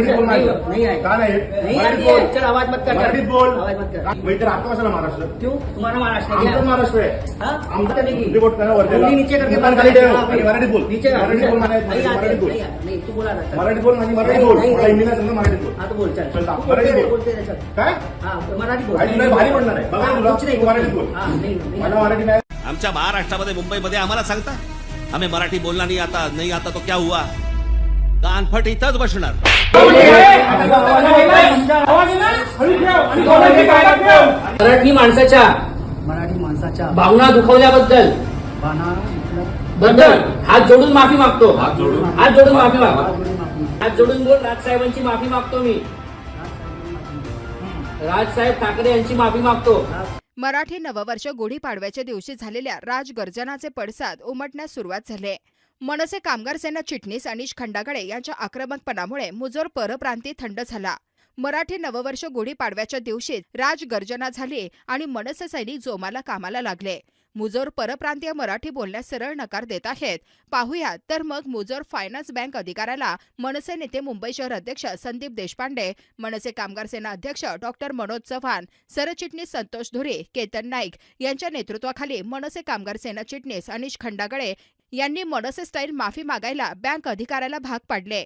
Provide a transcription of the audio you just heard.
मराठीत बोल नहीं नाही नहीं आएगा का नाही? नहीं मराठीत आती है बोल. चल आवाज मत कर मराठीत बोल. आवाज मत कर. मग इथे राहतो कशाला महाराष्ट्र क्यों तुम्हारा महाराष्ट्र है आमचं क्या महाराष्ट्र आहे. हाँ? आमचं करा वरती नीचे करके बात खाली। ठेव. हाँ, मराठीत बोल. नीचे कर, मराठीत बोल नहीं आती, मराठीत बोल. नहीं आती, नहीं. तू बोला ना मराठीत बोल माझी मराठीत नहीं, बोल मला मराठीत बोल. हाँ तो बोल चल. चल, तू मराठी बोलते बोल. बोलते रह, चल काय? हाँ मराठी बोल. तुला भारी पडणार आहे. बघा हाँ, तुला. कुछ नहीं तू मराठीत बोल. हाँ नहीं नहीं. मला मराठी नाही. आमच्या महाराष्ट्रामध्ये मुंबईमध्ये आम्हाला सांगता? आम्ही मराठी बोलला नाही आता नाही आता तो क्या हुआ? कानफट इथंच बसणार. मराठी माणसाच्या मराठी माणसाच्या भावना दुखवल्याबद्दल. बाणा बद्दल हात जोडून माफी मागतो. हात जोडून. हात जोडून माफी माग. माफी हात जोडून बोल राजसाहेबांची माफी मागतो मी. राजसाहेब ठाकरे यांची माफी मागतो. मराठी नववर्ष गुढीपाडव्याच्या दिवशी झालेल्या राजगर्जनाचे पडसाद उमटण्यास सुरुवात झाले मनसे कामगार सेना चिटणीस अनिश खंडागळे यांच्या आक्रमकपणामुळे मुजोर परप्रांती थंड झाला. मराठी नववर्ष गुढीपाडव्याच्या दिवशीच राजगर्जना झाली आणि मनसे सैनिक जोमाला कामाला लागले. मुजोर परप्रांतीय मराठी बोलण्यास सरळ नकार देत आहेत. पाहूया तर मग मुजोर फायनान्स बँक अधिकाऱ्याला मनसे नेते मुंबई शहर अध्यक्ष संदीप देशपांडे मनसे कामगार सेना अध्यक्ष डॉक्टर मनोज चव्हाण सरचिटणीस संतोष धुरे केतन नाईक यांच्या नेतृत्वाखाली मनसे कामगार सेना चिटणीस अनिश खंडागळे यांनी मनसे स्टाईल माफी मागायला बँक अधिकाऱ्याला भाग पाडले.